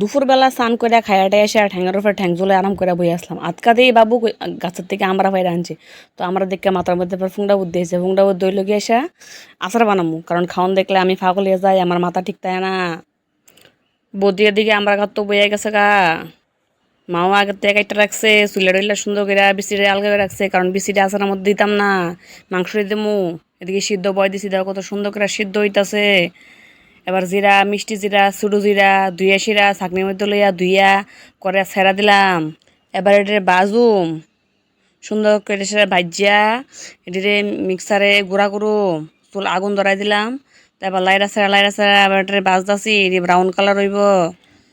দুপুরবেলা স্নান করে খায়াটে এসে আর ঠ্যাঙের উপরে ঠ্যাং ঝুলে আরাম করে বই আসলাম। আজকা দিয়ে বাবু গাছের থেকে আমরা বাইরে আনছে। তো আমরা দেখে মাথার মধ্যে এবার ফুংটা বুদ্ধি হয়েছে। ফুংটা বুদ্ধি গিয়ে এসে আচার বানামু। কারণ খাওয়ান দেখলে আমি ফাগল হয়ে যাই, আমার মাথা ঠিক থাকে না। বদিয়ে দিকে আমরা ঘর তো বইয়ে গেছে গা। মাও আগের থেকে একটা রাখছে, চুলে টুলে সুন্দর করে বিসিটা আলগা করে রাখছে, কারণ বিসিটা আচারের মধ্যে দিতাম না। মাংস দিমু। এদিকে সিদ্ধ বয় দিছি, দেখো কত সুন্দর করে সিদ্ধ হইতাছে। এবার জিরা, মিষ্টি জিরা সুডু জিরা দুইয়া শিরা ছাকনির মধ্যে লইয়া দুইয়া করে ছেড়া দিলাম। এবার এটারে বাজুম। সুন্দর করে সেটা ভাজিয়া এটিরে মিক্সারে গুঁড়া করুম। চুল আগুন ধরাই দিলাম। তারপর লাইরা সেরা লাইরা সেরা এবার এটারে বাজতাছি, এটি ব্রাউন কালার হইব।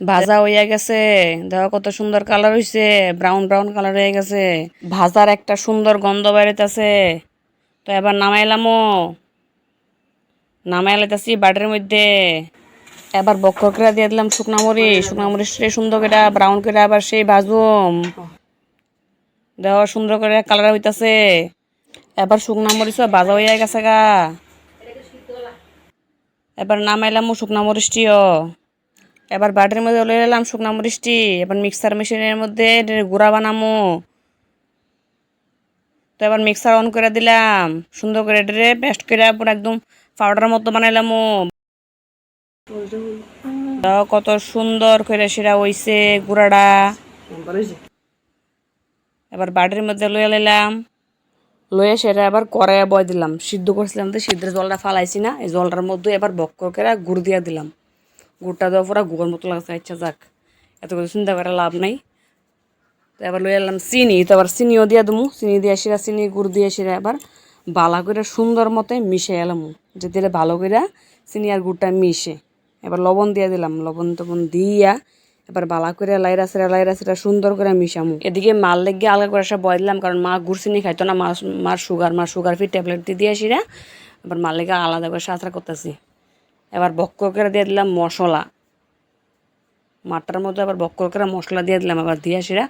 ভাজা হইয়া গেছে। দেখো কত সুন্দর কালার হইছে। ব্রাউন ব্রাউন কালার হয়ে গেছে। ভাজার একটা সুন্দর গন্ধ বেরোতেছে তো এবার নামাইলামও। নামাই লাইতাছি বাটির মধ্যে। এবার বক্কর করে দিয়ে দিলাম শুকনা মরিচ। শুকনা মরিচ সুন্দর করে ব্রাউন করে, আবার সেই ভাজুম দেহ সুন্দর করে কালার হইতাছে। এবার শুকনা মরিচ ভাজা হইয়া গেছে গা। এবার নামাইলাম শুকনা মরিচটিও। এবার বাটির মধ্যে লই এলাম শুকনা মরিচটি। এবার মিক্সার মেশিনের মধ্যে গুঁড়া বানামো। তো এবার মিক্সার অন করে দিলাম। সুন্দর করে এটারে পেস্ট করে একদম পাউডার মতো বানাইলাম। কত সুন্দর করে সেটা হইছে গুঁড়াটা। এবার বাটির মধ্যে লইয়া লাইলাম। লইয়া সেটা আবার কড়াইয়া বয় দিলাম। সিদ্ধ করছিলাম তো সিদ্ধের জলটা ফালাইছি না। এই জলটার মধ্যে এবার বক্কর করে গুড় দিয়া দিলাম। গুড়টা দেওয়া পুরো গুড়ের মতো লাগছে আচ্ছা যাক। এত কিছু চিন্তা করে লাভ নাই। তো এবার লই এলাম চিনি। তো আবার চিনিও দিয়া দেবো চিনি দিয়ে সেরা চিনি, গুড় দিয়ে সেরা। এবার বালা করে সুন্দর মতে মিশে এলাম যেতে ভালো করে চিনি আর গুড়টা মিশে। এবার লবণ দিয়ে দিলাম, লবণ টবণ দিয়া এবার বালা করে লাইরা সেরা লাইরা সেরা সুন্দর করে মিশামু। এদিকে মাল লেগে আলগা করে সব বয় দিলাম, কারণ মা গুড় চিনি খাইতো না মা মার সুগার মার সুগার ফি ট্যাবলেট দিয়ে দিয়ে আসিরা, এবার মাল লেগে আলাদা করে সাঁতরা করতেছি। এবার বক্কর করে দিয়ে দিলাম মশলা। মাটার মতো আবার বক্কর করে মশলা দিয়ে দিলাম, আবার দিয়ে সেরা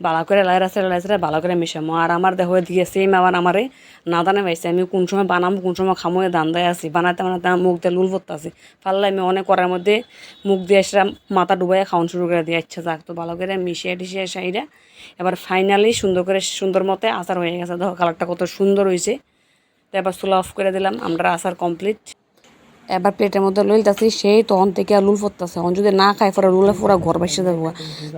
বালা করে লাইরা সেরা লাইরা সেরা ভালো করে মিশামো আর আমার দেহ দিয়ে সেম আবার আমারে না দানে পাইছে আমি কোন সময় বানাবো কোন সময় খামো দান দেয় আছি। বানাতে বানাতে আমার মুখ দিয়ে লুল পড়তে আছি। আমি অনেক করার মধ্যে মুখ দিয়ে এসে মাথা ডুবাইয়া খাওয়ান শুরু করে দিয়ে, ইচ্ছা যাক। তো ভালো করে মিশিয়ে টিশিয়ে সাইরা এবার ফাইনালি সুন্দর করে, সুন্দর মতে আচার হয়ে গেছে। দেখো কালারটা কত সুন্দর হয়েছে তো এবার চুলা অফ করে দিলাম, আমরা আচার কমপ্লিট এবার প্লেটের মধ্যে লইলতাছি সেই তখন থেকে আর লুল পড়তেছে। এখন যদি না খাই পরে লুলে পুরা ঘর বাসে দেবো।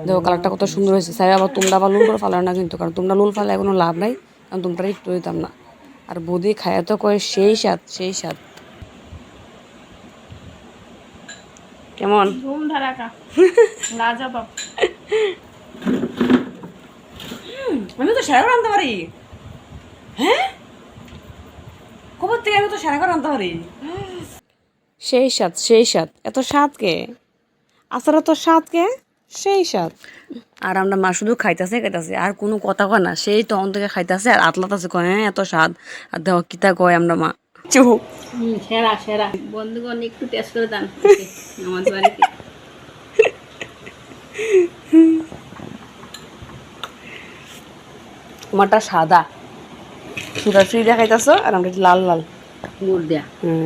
দেখো কালারটা কত সুন্দর হয়েছে। সাই আবার তোমরা আবার লুল করে ফালাও না কিন্তু কারণ তোমরা লুল ফালে কোনো লাভ নাই কারণ তোমরা একটু দিতাম না। আর বদি খায় তো কয় সেই স্বাদ সেই স্বাদ। কেমন? আমি তো সারা আনতে পারি। হ্যাঁ? কবর থেকে আমি তো সারা আনতে পারি। সেই স্বাদ সেই স্বাদ এত স্বাদ কে? আচার তো স্বাদ কে? সেই স্বাদ আর আমরা মা শুধু খাইতেছে খাইতেছে। আর কোনো কথা কয় না সেই তখন থেকে খাইতেছে আর আতলাতাছে কয় হ্যাঁ এত স্বাদ আর দেখো কিতা কয় আমরা মা। চুপ। সেরা সেরা। বন্ধুগণ একটু টেস্ট করে দেন। আমাদের বাড়িতে আমারটা সাদা। সুগার ফ্রি দেখাইতেছ আর আমরা লাল লাল। গুড় দেয়া। হুম।